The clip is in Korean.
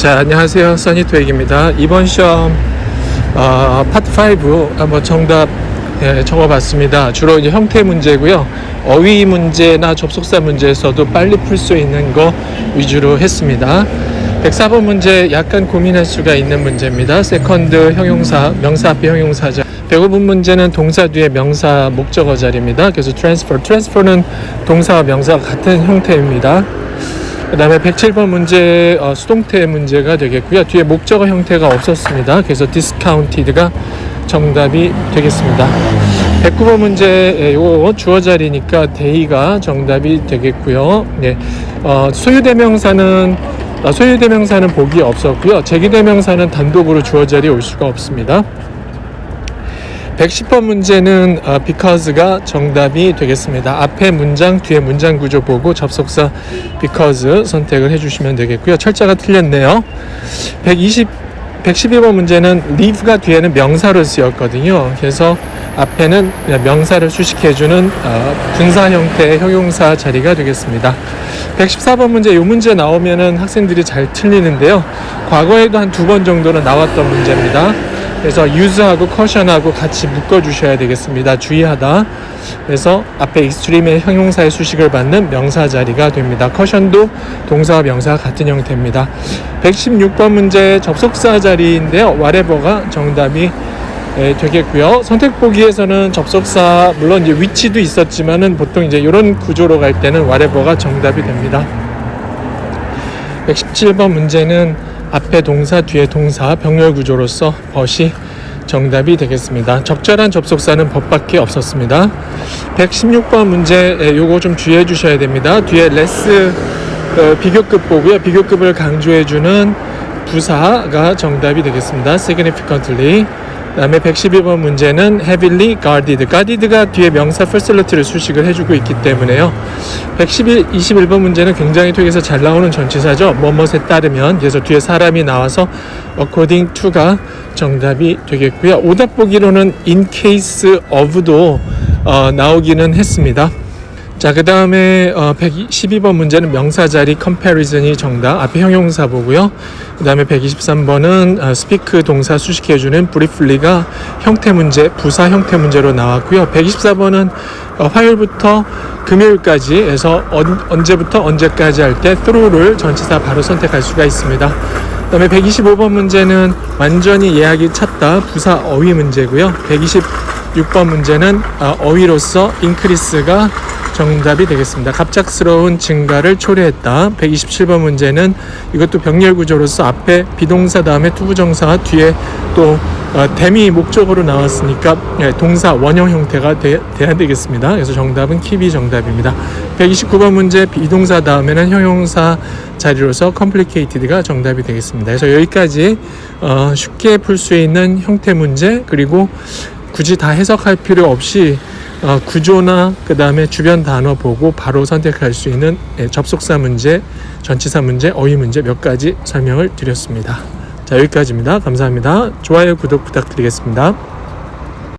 자, 안녕하세요. 써니토익입니다. 이번 시험 어, 파트 5 한번 정답 예, 적어봤습니다. 주로 이제 형태 문제고요. 어휘 문제나 접속사 문제에서도 빨리 풀 수 있는 거 위주로 했습니다. 104번 문제 약간 고민할 수가 있는 문제입니다. 세컨드 형용사, 명사 앞에 형용사자. 105번 문제는 동사 뒤에 명사 목적어 자리입니다. 그래서 transfer, transfer는 동사와 명사가 같은 형태입니다. 그 다음에 107번 문제 어, 수동태 문제가 되겠고요. 뒤에 목적어 형태가 없었습니다. 그래서 discounted가 정답이 되겠습니다. 109번 문제 예, 요거 주어 자리니까 대의가 정답이 되겠고요. 네. 어, 소유 대명사는 어, 소유 대명사는 복이 없었고요. 제기 대명사는 단독으로 주어 자리에 올 수가 없습니다. 110번 문제는 어, because가 정답이 되겠습니다. 앞에 문장, 뒤에 문장 구조 보고 접속사 because 선택을 해주시면 되겠고요. 철자가 틀렸네요. 120, 112번 문제는 leave가 뒤에는 명사로 쓰였거든요. 그래서 앞에는 명사를 수식해주는 어, 분사 형태의 형용사 자리가 되겠습니다. 114번 문제, 이 문제 나오면은 학생들이 잘 틀리는데요. 과거에도 한 두 번 정도는 나왔던 문제입니다. 그래서 use하고 caution하고 같이 묶어 주셔야 되겠습니다. 주의하다. 그래서 앞에 extreme의 형용사의 수식을 받는 명사 자리가 됩니다. caution도 동사와 명사가 같은 형태입니다. 116번 문제 접속사 자리인데요. whatever가 정답이 예, 되겠고요. 선택 보기에서는 접속사 물론 이제 위치도 있었지만은 보통 이제 이런 구조로 갈 때는 whatever가 정답이 됩니다. 117번 문제는 앞에 동사 뒤에 동사 병렬 구조로서 벗이 정답이 되겠습니다. 적절한 접속사는 법밖에 없었습니다. 116번 문제 예, 요거 좀 주의해 주셔야 됩니다. 뒤에 레스 어, 비교급 보고요. 비교급을 강조해 주는 부사가 정답이 되겠습니다. significantly 그 다음에 112번 문제는 heavily guarded. guarded가 뒤에 명사 facility를 수식을 해주고 있기 때문에요. 111, 21번 문제는 굉장히 되게서 잘 나오는 전치사죠. 뭐뭇에 따르면 그래서 뒤에 사람이 나와서 according to가 정답이 되겠고요. 오답 보기로는 in case of도 어, 나오기는 했습니다. 자, 그 다음에 어, 112번 문제는 명사 자리 comparison이 정답, 앞에 형용사 보고요. 그 다음에 123번은 어, speak 동사 수식해주는 briefly가 형태 문제, 부사 형태 문제로 나왔고요. 124번은 어, 화요일부터 금요일까지 해서 언, 언제부터 언제까지 할 때 through를 전치사 바로 선택할 수가 있습니다. 그 다음에 125번 문제는 완전히 예약이 찼다, 부사 어휘 문제고요. 126번 문제는 어, 어휘로서 increase가 정답이 되겠습니다. 갑작스러운 증가를 초래했다. 127번 문제는 이것도 병렬 구조로서 앞에 비동사 다음에 투부정사와 뒤에 또 어, 대미 목적으로 나왔으니까 예, 동사 원형 형태가 돼, 돼야 되겠습니다. 그래서 정답은 킵이 정답입니다. 129번 문제 비동사 다음에는 형용사 자리로서 complicated가 정답이 되겠습니다. 그래서 여기까지 어, 쉽게 풀 수 있는 형태 문제 그리고 굳이 다 해석할 필요 없이 어, 구조나 그 다음에 주변 단어 보고 바로 선택할 수 있는 예, 접속사 문제, 전치사 문제, 어휘 문제 몇 가지 설명을 드렸습니다. 자 여기까지입니다. 감사합니다. 좋아요, 구독 부탁드리겠습니다.